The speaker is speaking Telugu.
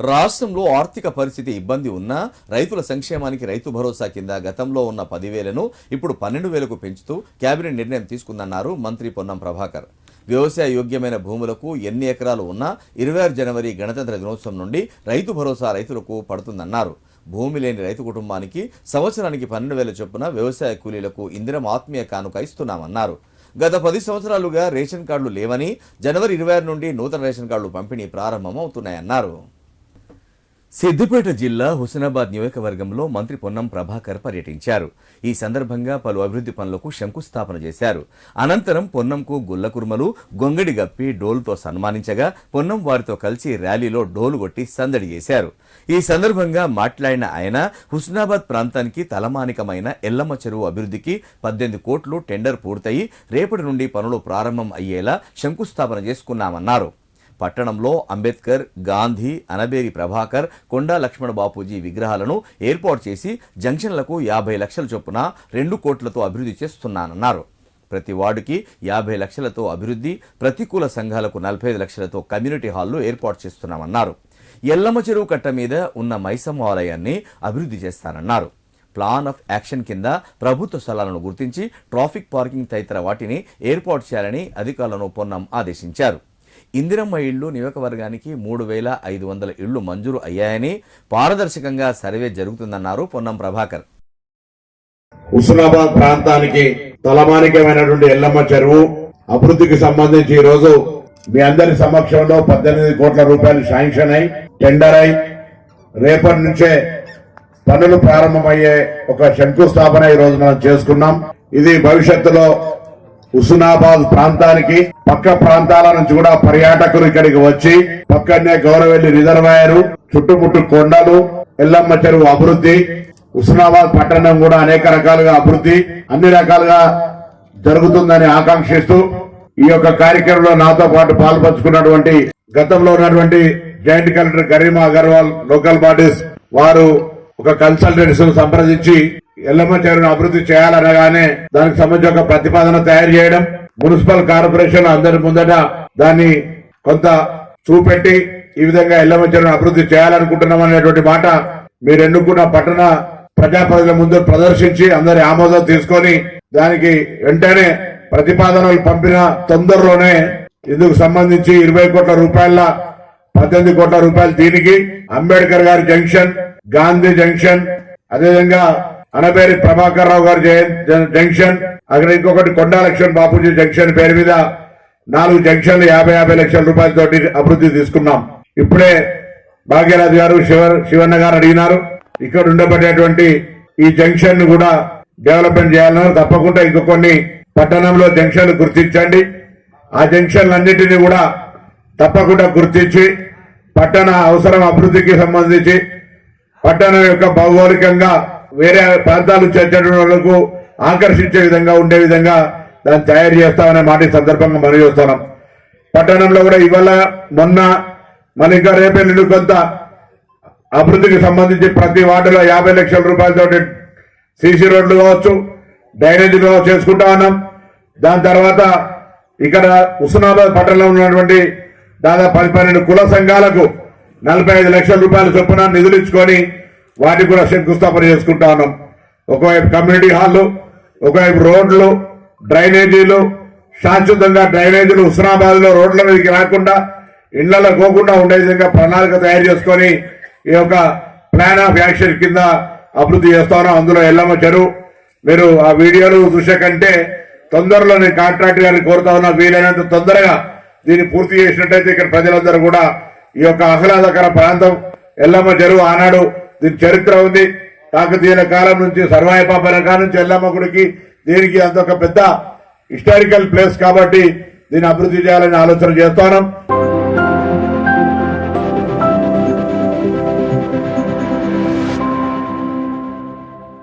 రాష్ట్రంలో ఆర్థిక పరిస్థితి ఇబ్బంది ఉన్నా రైతుల సంక్షేమానికి రైతు భరోసా కింద గతంలో ఉన్న పదివేలను ఇప్పుడు పన్నెండు వేలకు పెంచుతూ కేబినెట్ నిర్ణయం తీసుకుందన్నారు మంత్రి పొన్నం ప్రభాకర్. వ్యవసాయ యోగ్యమైన భూములకు ఎన్ని ఎకరాలు ఉన్నా ఇరవై ఆరు జనవరి గణతంత్ర దినోత్సవం నుండి రైతు భరోసా రైతులకు పడుతుందన్నారు. భూమి లేని రైతు కుటుంబానికి సంవత్సరానికి పన్నెండు వేల చొప్పున వ్యవసాయ కూలీలకు ఇందిరం ఆత్మీయ కానుక ఇస్తున్నామన్నారు. గత పది సంవత్సరాలుగా రేషన్ కార్డులు లేవని జనవరి ఇరవై ఆరు నుండి నూతన రేషన్ కార్డులు పంపిణీ ప్రారంభమవుతున్నాయన్నారు. సిద్దిపేట జిల్లా హుస్నాబాద్ నియోజకవర్గంలో మంత్రి పొన్నం ప్రభాకర్ పర్యటించారు. ఈ సందర్భంగా పలు అభివృద్ధి పనులకు శంకుస్థాపన చేశారు. అనంతరం పొన్నంకు గుల్లకుర్మలు గొంగడి గప్పి డోలుతో సన్మానించగా పొన్నం వారితో కలిసి ర్యాలీలో డోలు కొట్టి సందడి చేశారు. ఈ సందర్భంగా మాట్లాడిన ఆయన హుస్నాబాద్ ప్రాంతానికి తలమానికమైన ఎల్లమ్మ చెరువు అభివృద్ధికి పద్దెనిమిది కోట్లు టెండర్ పూర్తయి రేపటి నుండి పనులు ప్రారంభం అయ్యేలా శంకుస్థాపన చేసుకున్నామన్నారు. పట్టణంలో అంబేద్కర్ గాంధీ అనబేరి ప్రభాకర్ కొండా లక్ష్మణ బాపూజీ విగ్రహాలను ఏర్పాటు చేసి జంక్షన్లకు యాభై లక్షల చొప్పున రెండు కోట్లతో అభివృద్ధి చేస్తున్నానన్నారు. ప్రతి వార్డుకి యాభై లక్షలతో అభివృద్ధి ప్రతికూల సంఘాలకు నలభై ఐదు లక్షలతో కమ్యూనిటీ హాల్లో ఏర్పాటు చేస్తున్నామన్నారు. ఎల్లమ్మ చెరువు కట్ట మీద ఉన్న మైసమ్మ ఆలయాన్ని అభివృద్ధి చేస్తానన్నారు. ప్లాన్ ఆఫ్ యాక్షన్ కింద ప్రభుత్వ స్థలాలను గుర్తించి ట్రాఫిక్ పార్కింగ్ తదితర వాటిని ఏర్పాటు చేయాలని అధికారులను పొన్నం ఆదేశించారు. ఇందిరమ్మ ఇళ్ళు నియోజకవర్గానికి మూడు వేల ఐదు వందల ఇళ్ళు మంజూరు అయ్యాయని పారదర్శకంగా సర్వే జరుగుతుందన్నారు పొన్నం ప్రభాకర్. హుస్నాబాద్ ప్రాంతానికి తలమానికమైనటువంటి ఎల్లమ్మ చెరువు అభివృద్ధికి సంబంధించి ఈ రోజు మీ అందరి సమక్షంలో పద్దెనిమిది కోట్ల రూపాయలు శాంక్షన్ అయి టెండర్ అయి రేపటి నుంచే పనులు ప్రారంభమయ్యే ఒక శంకుస్థాపన ఈ రోజు మనం చేసుకున్నాం. ఇది భవిష్యత్తులో హుస్నాబాద్ ప్రాంతానికి పక్క ప్రాంతాల నుంచి కూడా పర్యాటకులు ఇక్కడికి వచ్చి పక్కనే గౌరవెల్లి రిజర్వాయర్ చుట్టుముట్టు కొండలు ఎల్లమ్మ చెరువు అభివృద్ధి హుస్నాబాద్ పట్టణం కూడా అనేక రకాలుగా అభివృద్ధి అన్ని రకాలుగా జరుగుతుందని ఆకాంక్షిస్తూ ఈ యొక్క కార్యక్రమంలో నాతో పాటు పాల్పంచుకున్నటువంటి గతంలో ఉన్నటువంటి joint collector Garima Agarwal local bodies వారు ఒక కన్సల్టెంట్స్ సంప్రదించి ఎల్లమ్మ చెరువును అభివృద్ధి చేయాలనగానే దానికి సంబంధించి ఒక ప్రతిపాదన తయారు చేయడం మున్సిపల్ కార్పొరేషన్ అందరి ముందట దాన్ని కొంత చూపెట్టి ఈ విధంగా ఎల్లమ్మ చెరువును అభివృద్ధి చేయాలనుకుంటున్నాం అనేటువంటి మాట మీరు ఎన్నుకున్న పట్టణ ప్రజాప్రతినిధుల ముందు ప్రదర్శించి అందరి ఆమోదం తీసుకొని దానికి వెంటనే ప్రతిపాదనలు పంపిన తొందరలోనే ఇందుకు సంబంధించి ఇరవై కోట్ల రూపాయల పద్దెనిమిది కోట్ల రూపాయలు దీనికి అంబేద్కర్ గారి జంక్షన్ గాంధీ జంక్షన్ అదేవిధంగా అనపేరి ప్రభాకర్ రావు గారి జయ- జంక్షన్ అక్కడ ఇంకొకటి కొండా లక్ష్మణ్ బాపూజీ జంక్షన్ పేరు మీద నాలుగు జంక్షన్లు యాభై యాభై లక్షల రూపాయలతో అభివృద్ధి తీసుకున్నాం. ఇప్పుడే భాగ్యరాజు గారు శివ శివన్న గారు అడిగినారు. ఇక్కడ ఉండబడేటువంటి ఈ జంక్షన్ను కూడా డెవలప్మెంట్ చేయాలన్నారు. తప్పకుండా ఇంకో కొన్ని పట్టణంలో జంక్షన్లు గుర్తించండి. ఆ జంక్షన్లన్నింటినీ కూడా తప్పకుండా గుర్తించి పట్టణ అవసరం అభివృద్ధికి సంబంధించి పట్టణం యొక్క భౌగోళికంగా వేరే ప్రాంతాలు నుంచి ఆకర్షించే విధంగా ఉండే విధంగా దాన్ని తయారు చేస్తామనే మాట సందర్భంగా మనం చూస్తున్నాం. పట్టణంలో కూడా ఇవాళ మొన్న మన ఇంకా రేపే నిండు కొంత అభివృద్ధికి సంబంధించి ప్రతి వార్డులో యాభై లక్షల రూపాయలతో సీసీ రోడ్లు కావచ్చు డ్రైనేజీ కావచ్చు చేసుకుంటా ఉన్నాం. దాని తర్వాత ఇక్కడ హుస్నాబాద్ పట్టణంలో ఉన్నటువంటి దాదాపు పది పన్నెండు కుల సంఘాలకు నలభై ఐదు లక్షల రూపాయల చొప్పున నిధులు ఇచ్చుకొని వాటికి కూడా శంకుస్థాపన చేసుకుంటా ఉన్నాం. ఒకవైపు కమ్యూనిటీ హాల్లు ఒకవైపు రోడ్లు డ్రైనేజీలు శాశ్వతంగా డ్రైనేజీలు హుస్నాబాద్లో రోడ్ల మీదకి రాకుండా ఇళ్ళలో పోకుండా ఉండే విధంగా ప్రణాళిక తయారు చేసుకొని ఈ యొక్క ప్లాన్ ఆఫ్ యాక్షన్ కింద అభివృద్ధి చేస్తాను అందులో ఎల్లమ్మ చెరువు మీరు ఆ వీడియోలు చూసే కంటే తొందరలో నేను కాంట్రాక్ట్ గారిని కోరుతా ఉన్నా. వీలైనంత తొందరగా దీన్ని పూర్తి చేసినట్టయితే ఇక్కడ ప్రజలందరూ కూడా ఈ యొక్క ఆహ్లాదకర ప్రాంతం ఎల్లమ్మ చెరువు ఆనాడు దీని చరిత్ర ఉంది. కాకతీయుల కాలం నుంచి సర్వాయపాపన కాలం నుంచి ఎల్లమ్మ గుడికి దీనికి అంత ఒక పెద్ద హిస్టారికల్ ప్లేస్ కాబట్టి దీన్ని అభివృద్ధి చేయాలని ఆలోచన చేస్తున్నాం.